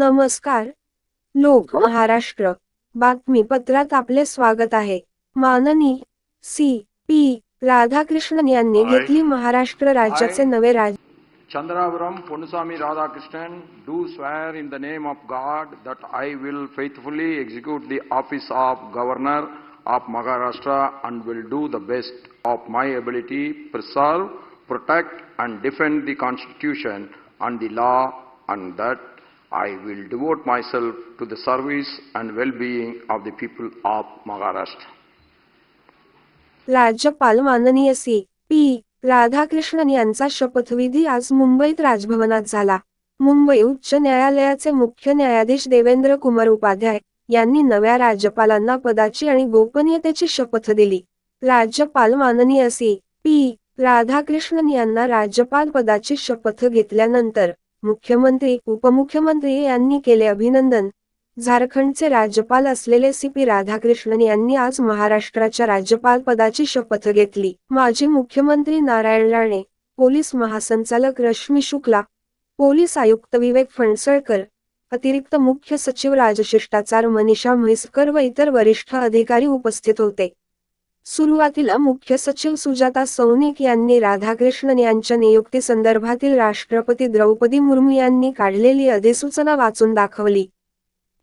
नमस्कार. लोक महाराष्ट्र. बातमी पत्रात आपले स्वागत आहे. माननी सी पी राधाकृष्णन यांनी घेतली महाराष्ट्र राज्याचे नवे राज Chandravaram Ponnuswamy Radhakrishnan do swear in the name of God that I will faithfully execute the office of governor of Maharashtra and will do the best of my ability preserve protect and defend the constitution and the law and that I will devote myself to the service and well-being of the people of Maharashtra. राज्यपाल माननीय C. P. Radhakrishnan यांचा शपथविधी आज मुंबईत राजभवनात झाला. मुंबई उच्च न्यायालयाचे मुख्य न्यायाधीश देवेंद्र कुमार उपाध्याय यांनी नव्या राज्यपालांना पदाची आणि गोपनीयतेची शपथ दिली. राज्यपाल माननीय सी. पी. राधाकृष्णन यांना राज्यपाल पदाची शपथ घेतल्यानंतर मुख्यमंत्री उपमुख्यमंत्री यांनी केले अभिनंदन. झारखंडचे राज्यपाल असलेले सी पी राधाकृष्णन यांनी आज महाराष्ट्राच्या राज्यपाल पदाची शपथ घेतली. माजी मुख्यमंत्री नारायण राणे पोलीस महासंचालक रश्मी शुक्ला पोलीस आयुक्त विवेक फणसळकर अतिरिक्त मुख्य सचिव राजशिष्टाचार मनीषा म्हैसकर व इतर वरिष्ठ अधिकारी उपस्थित होते. सुरुवातीला मुख्य सचिव सुजाता सौनिक यांनी राधाकृष्णन यांच्या नियुक्ती संदर्भातील राष्ट्रपती द्रौपदी मुर्मू यांनी काढलेली अधिसूचना वाचून दाखवली.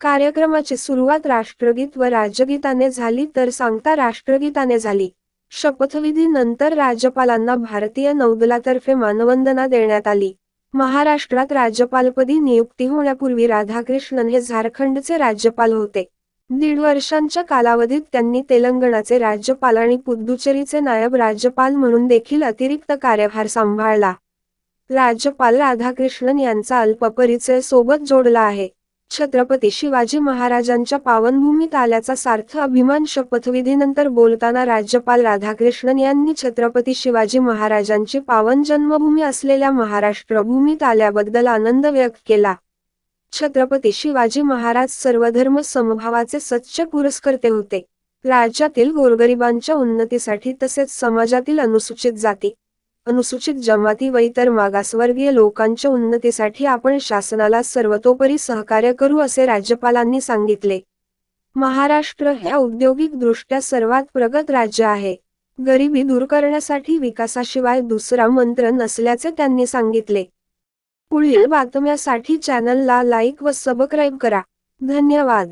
कार्यक्रमाची सुरुवात राष्ट्रगीत व राज्यगीताने झाली तर सांगता राष्ट्रगीताने झाली. शपथविधी नंतर राज्यपालांना भारतीय नौदलातर्फे मानवंदना देण्यात आली. महाराष्ट्रात राज्यपालपदी नियुक्ती होण्यापूर्वी राधाकृष्णन हे झारखंडचे राज्यपाल होते. दीड वर्षांच्या कालावधीत त्यांनी तेलंगणाचे राज्यपाल आणि पुद्दुचेरीचे नायब राज्यपाल म्हणून देखील अतिरिक्त कार्यभार सांभाळला. राज्यपाल राधाकृष्णन यांचा अल्पपरिचय सोबत जोडला आहे. छत्रपती शिवाजी महाराजांच्या पावनभूमीत आल्याचा सार्थ अभिमान शपथविधीनंतर बोलताना राज्यपाल राधाकृष्णन यांनी छत्रपती शिवाजी महाराजांची पावन जन्मभूमी असलेल्या महाराष्ट्र भूमीत आल्याबद्दल आनंद व्यक्त केला. छत्रपती शिवाजी महाराज सर्वधर्म समभावाचे सच्चे पुरस्कर्ते होते. राज्यातील गोरगरिबांच्या उन्नतीसाठी तसेच समाजातील अनुसूचित जाती अनुसूचित जमाती व इतर मागासवर्गीय लोकांच्या उन्नतीसाठी आपण शासनाला सर्वतोपरी सहकार्य करू असे राज्यपालांनी सांगितले. महाराष्ट्र हे औद्योगिक दृष्ट्या सर्वात प्रगत राज्य आहे. गरिबी दूर करण्यासाठी विकासाशिवाय दुसरा मंत्र नसल्याचे त्यांनी सांगितले. पुढील बातम्यासाठी चॅनलला लाईक व सबस्क्राईब करा. धन्यवाद.